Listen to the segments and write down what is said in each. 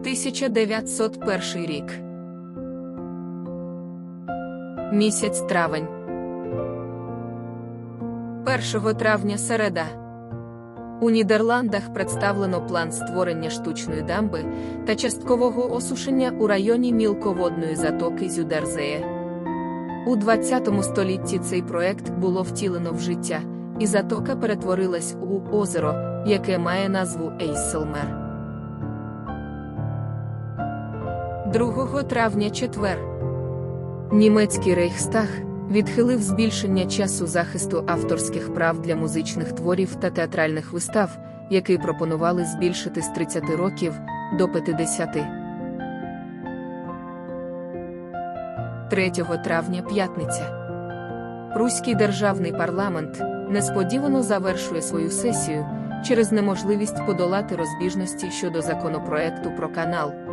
1901 рік. Місяць травень. 1 травня середа. У Нідерландах представлено план створення штучної дамби та часткового осушення у районі мілководної затоки Зюдерзеє. У 20 столітті цей проект було втілено в життя, і затока перетворилась у озеро, яке має назву Ейселмер. 2 травня четвер. Німецький Рейхстаг відхилив збільшення часу захисту авторських прав для музичних творів та театральних вистав, який пропонували збільшити з 30 років до 50. 3 травня п'ятниця. Пруський державний парламент несподівано завершує свою сесію через неможливість подолати розбіжності щодо законопроекту про канал.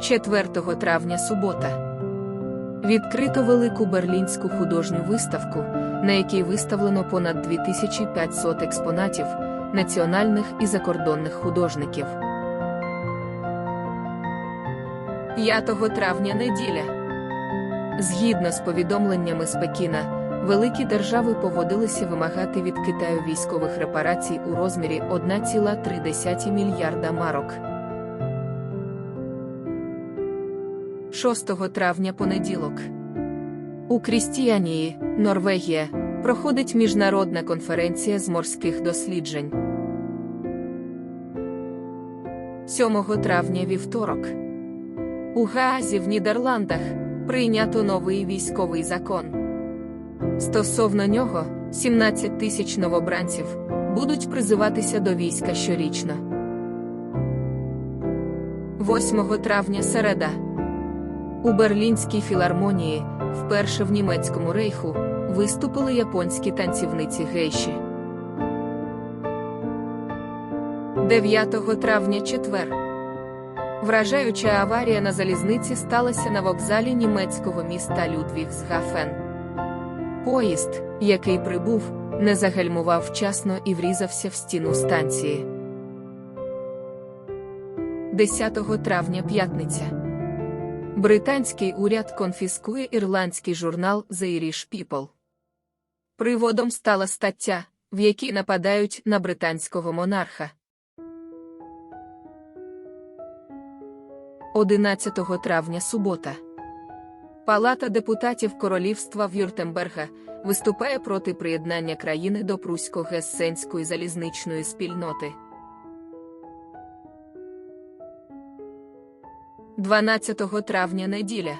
4 травня субота. Відкрито велику берлінську художню виставку, на якій виставлено понад 2500 експонатів національних і закордонних художників. 5 травня неділя. Згідно з повідомленнями з Пекіна, великі держави погодилися вимагати від Китаю військових репарацій у розмірі 1,3 мільярда марок. 6 травня понеділок. У Крістіанії, Норвегія, проходить міжнародна конференція з морських досліджень. 7 травня вівторок. У Гаазі в Нідерландах прийнято новий військовий закон. Стосовно нього, 17 тисяч новобранців будуть призиватися до війська щорічно. 8 травня середа. У Берлінській філармонії, вперше в німецькому рейху, виступили японські танцівниці гейші. 9 травня четвер. Вражаюча аварія на залізниці сталася на вокзалі німецького міста Людвігсгафен. Поїзд, який прибув, не загальмував вчасно і врізався в стіну станції. 10 травня п'ятниця. Британський уряд конфіскує ірландський журнал The Irish People. Приводом стала стаття, в якій нападають на британського монарха. 11 травня субота. Палата депутатів Королівства Вюртемберга виступає проти приєднання країни до Прусько-Гессенської залізничної спільноти. 12 травня неділя.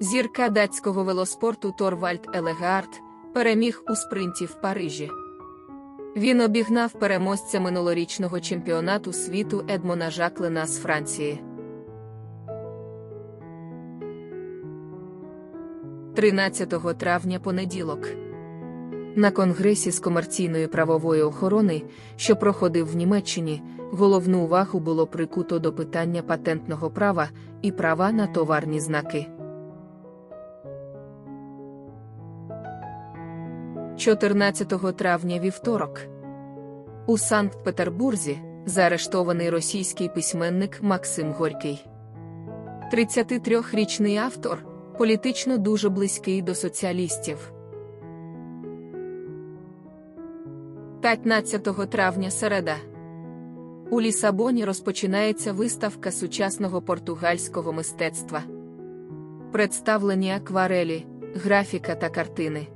Зірка датського велоспорту Торвальд Елегаард переміг у спринті в Парижі. Він обігнав переможця минулорічного чемпіонату світу Едмона Жаклена з Франції. 13 травня понеділок. На Конгресі з комерційної правової охорони, що проходив в Німеччині, головну увагу було прикуто до питання патентного права і права на товарні знаки. 14 травня вівторок. У Санкт-Петербурзі заарештований російський письменник Максим Горький. 33-річний автор, політично дуже близький до соціалістів. 15 травня середа. У Лісабоні розпочинається виставка сучасного португальського мистецтва. Представлені акварелі, графіка та картини.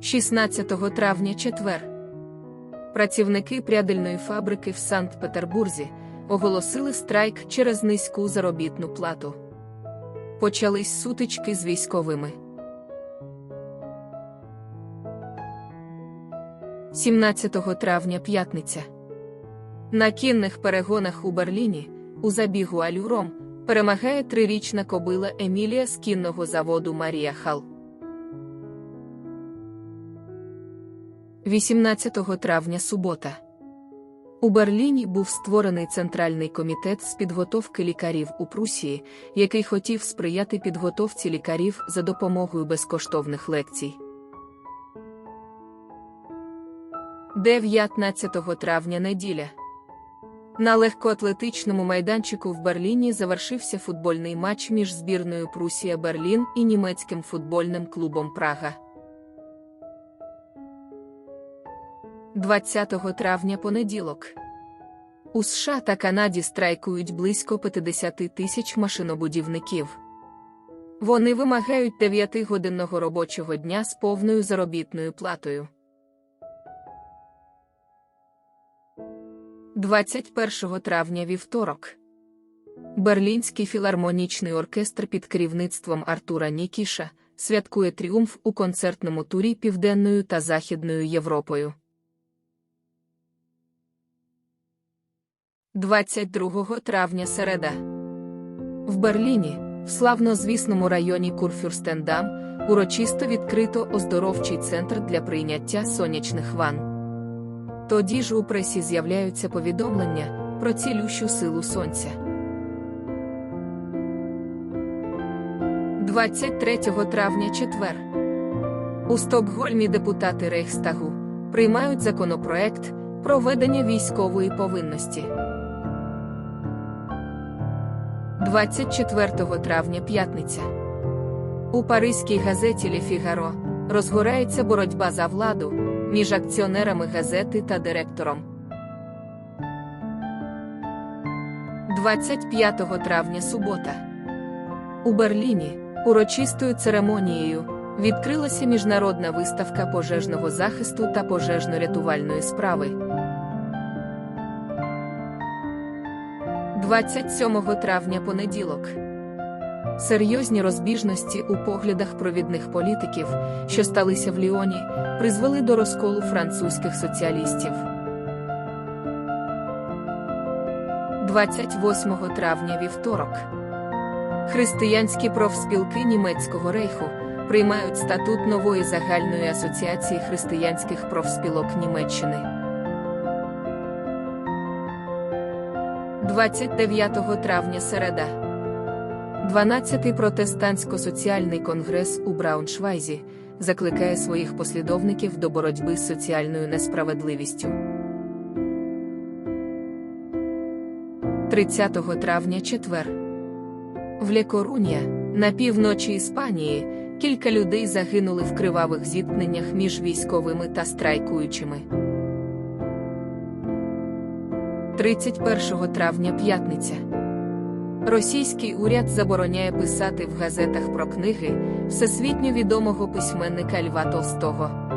16 травня четвер. Працівники прядельної фабрики в Санкт-Петербурзі оголосили страйк через низьку заробітну плату. Почались сутички з військовими. 17 травня п'ятниця. На кінних перегонах у Берліні, у забігу Алюром, перемагає трирічна кобила Емілія з кінного заводу Марія Хал. 18 травня субота. У Берліні був створений центральний комітет з підготовки лікарів у Прусії, який хотів сприяти підготовці лікарів за допомогою безкоштовних лекцій. 19 травня неділя. На легкоатлетичному майданчику в Берліні завершився футбольний матч між збірною Прусія Берлін і німецьким футбольним клубом Прага. 20 травня понеділок. У США та Канаді страйкують близько 50 тисяч машинобудівників. Вони вимагають 9-годинного робочого дня з повною заробітною платою. 21 травня вівторок. Берлінський філармонічний оркестр під керівництвом Артура Нікіша святкує тріумф у концертному турі Південною та Західною Європою. 22 травня середа. В Берліні, в славнозвісному районі Курфюрстендам, урочисто відкрито оздоровчий центр для прийняття сонячних ванн. Тоді ж у пресі з'являються повідомлення про цілющу силу сонця. 23 травня четвер. У Стокгольмі депутати Рейхстагу приймають законопроект про введення військової повинності. 24 травня п'ятниця. У паризькій газеті Ле Фігаро розгорається боротьба за владу між акціонерами газети та директором. 25 травня субота. У Берліні урочистою церемонією відкрилася міжнародна виставка пожежного захисту та пожежно-рятувальної справи. 27 травня понеділок. Серйозні розбіжності у поглядах провідних політиків, що сталися в Ліоні, призвели до розколу французьких соціалістів. 28 травня вівторок. Християнські профспілки Німецького рейху приймають статут нової загальної асоціації християнських профспілок Німеччини. 29 травня середа. 12-й протестантсько-соціальний конгрес у Брауншвайзі закликає своїх послідовників до боротьби з соціальною несправедливістю. 30 травня четвер. В Лекорунія, на півночі Іспанії, кілька людей загинули в кривавих зіткненнях між військовими та страйкуючими. 31 травня п'ятниця. Російський уряд забороняє писати в газетах про книги всесвітньо відомого письменника Льва Толстого.